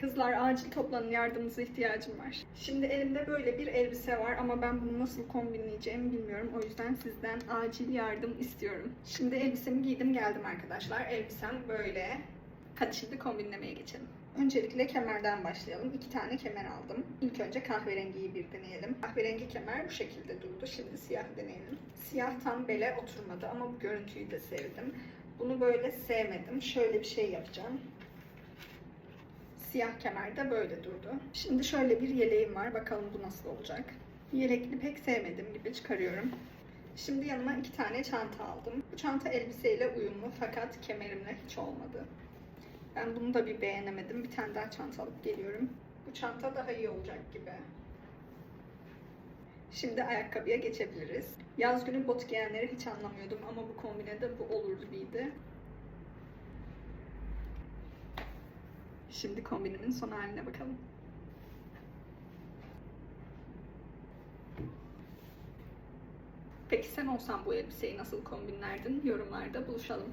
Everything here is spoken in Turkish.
Kızlar acil toplanın yardımınıza ihtiyacım var. Şimdi elimde böyle bir elbise var ama ben bunu nasıl kombinleyeceğimi bilmiyorum. O yüzden sizden acil yardım istiyorum. Şimdi elbisemi giydim geldim arkadaşlar. Elbisem böyle. Hadi şimdi kombinlemeye geçelim. Öncelikle kemerden başlayalım. İki tane kemer aldım. İlk önce kahverengiyi bir deneyelim. Kahverengi kemer bu şekilde durdu. Şimdi siyah deneyelim. Siyah tam bele oturmadı ama bu görüntüyü de sevdim. Bunu böyle sevmedim. Şöyle bir şey yapacağım. Siyah kemer de böyle durdu. Şimdi şöyle bir yeleğim var. Bakalım bu nasıl olacak. Yelekli pek sevmediğim gibi çıkarıyorum. Şimdi yanıma iki tane çanta aldım. Bu çanta elbiseyle uyumlu fakat kemerimle hiç olmadı. Ben bunu da bir beğenemedim. Bir tane daha çanta alıp geliyorum. Bu çanta daha iyi olacak gibi. Şimdi ayakkabıya geçebiliriz. Yaz günü bot giyenleri hiç anlamıyordum ama bu kombine de bu olur gibiydi. Şimdi kombinimin son haline bakalım. Peki sen olsan bu elbiseyi nasıl kombinlerdin? Yorumlarda buluşalım.